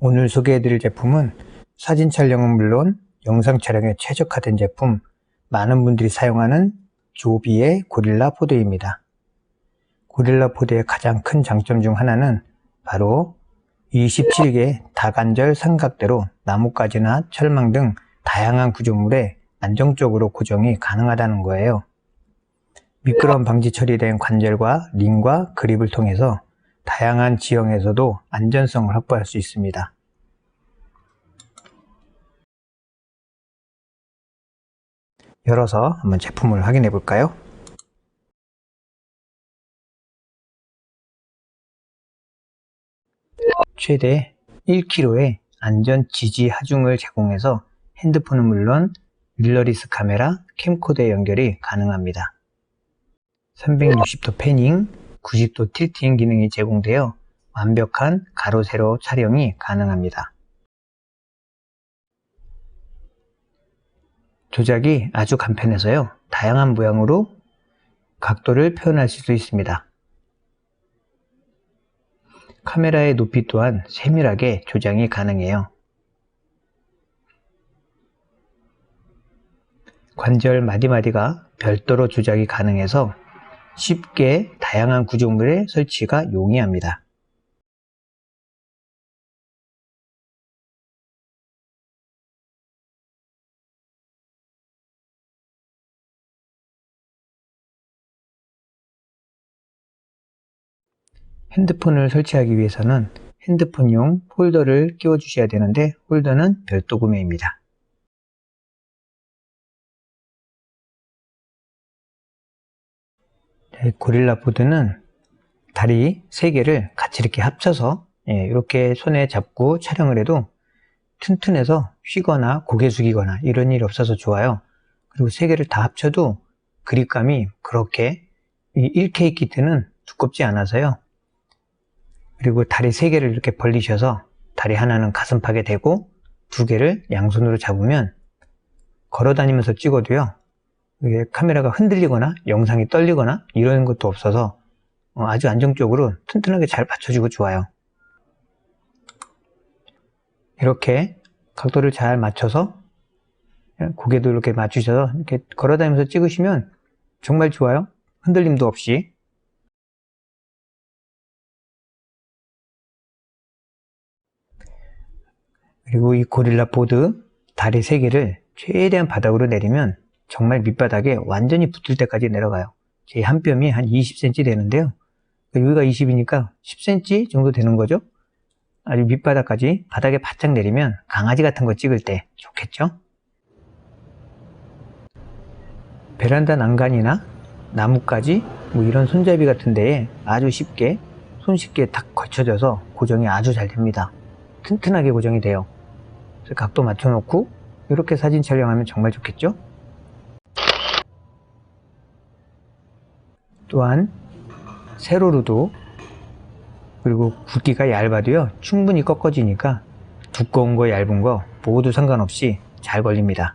오늘 소개해드릴 제품은 사진 촬영은 물론 영상 촬영에 최적화된 제품 많은 분들이 사용하는 조비의 고릴라 포드입니다. 고릴라 포드의 가장 큰 장점 중 하나는 바로 27개 다관절 삼각대로 나뭇가지나 철망 등 다양한 구조물에 안정적으로 고정이 가능하다는 거예요. 미끄럼 방지 처리된 관절과 링과 그립을 통해서 다양한 지형에서도 안전성을 확보할 수 있습니다. 열어서 한번 제품을 확인해 볼까요? 최대 1kg의 안전 지지 하중을 제공해서 핸드폰은 물론 밀러리스 카메라, 캠코더의 연결이 가능합니다. 360도 패닝, 90도 틸팅 기능이 제공되어 완벽한 가로 세로 촬영이 가능합니다. 조작이 아주 간편해서요. 다양한 모양으로 각도를 표현할 수도 있습니다. 카메라의 높이 또한 세밀하게 조정이 가능해요. 관절 마디마디가 별도로 조작이 가능해서 쉽게 다양한 구조물의 설치가 용이합니다. 핸드폰을 설치하기 위해서는 핸드폰용 홀더를 끼워 주셔야 되는데 홀더는 별도 구매입니다. 고릴라 보드는 다리 3개를 같이 이렇게 합쳐서 예, 이렇게 손에 잡고 촬영을 해도 튼튼해서 쉬거나 고개 숙이거나 이런 일이 없어서 좋아요. 그리고 3개를 다 합쳐도 그립감이 그렇게 1K 키트는 두껍지 않아서요. 그리고 다리 3개를 이렇게 벌리셔서 다리 하나는 가슴팍에 대고 두 개를 양손으로 잡으면 걸어 다니면서 찍어도요. 이게 카메라가 흔들리거나 영상이 떨리거나 이런 것도 없어서 어, 아주 안정적으로 튼튼하게 잘 받쳐주고 좋아요. 이렇게 각도를 잘 맞춰서 고개도 이렇게 맞추셔서 이렇게 걸어 다니면서 찍으시면 정말 좋아요. 흔들림도 없이 그리고 이 고릴라 보드 다리 3개를 최대한 바닥으로 내리면 정말 밑바닥에 완전히 붙을 때까지 내려가요. 제 한 뼘이 한 20cm 되는데요. 여기가 20이니까 10cm 정도 되는 거죠. 아주 밑바닥까지 바닥에 바짝 내리면 강아지 같은 거 찍을 때 좋겠죠. 베란다 난간이나 나뭇가지 뭐 이런 손잡이 같은 데에 아주 쉽게 손쉽게 딱 걸쳐져서 고정이 아주 잘 됩니다. 튼튼하게 고정이 돼요. 각도 맞춰놓고 이렇게 사진 촬영하면 정말 좋겠죠? 또한 세로로도 그리고 굵기가 얇아도요 충분히 꺾어지니까 두꺼운 거 얇은 거 모두 상관없이 잘 걸립니다.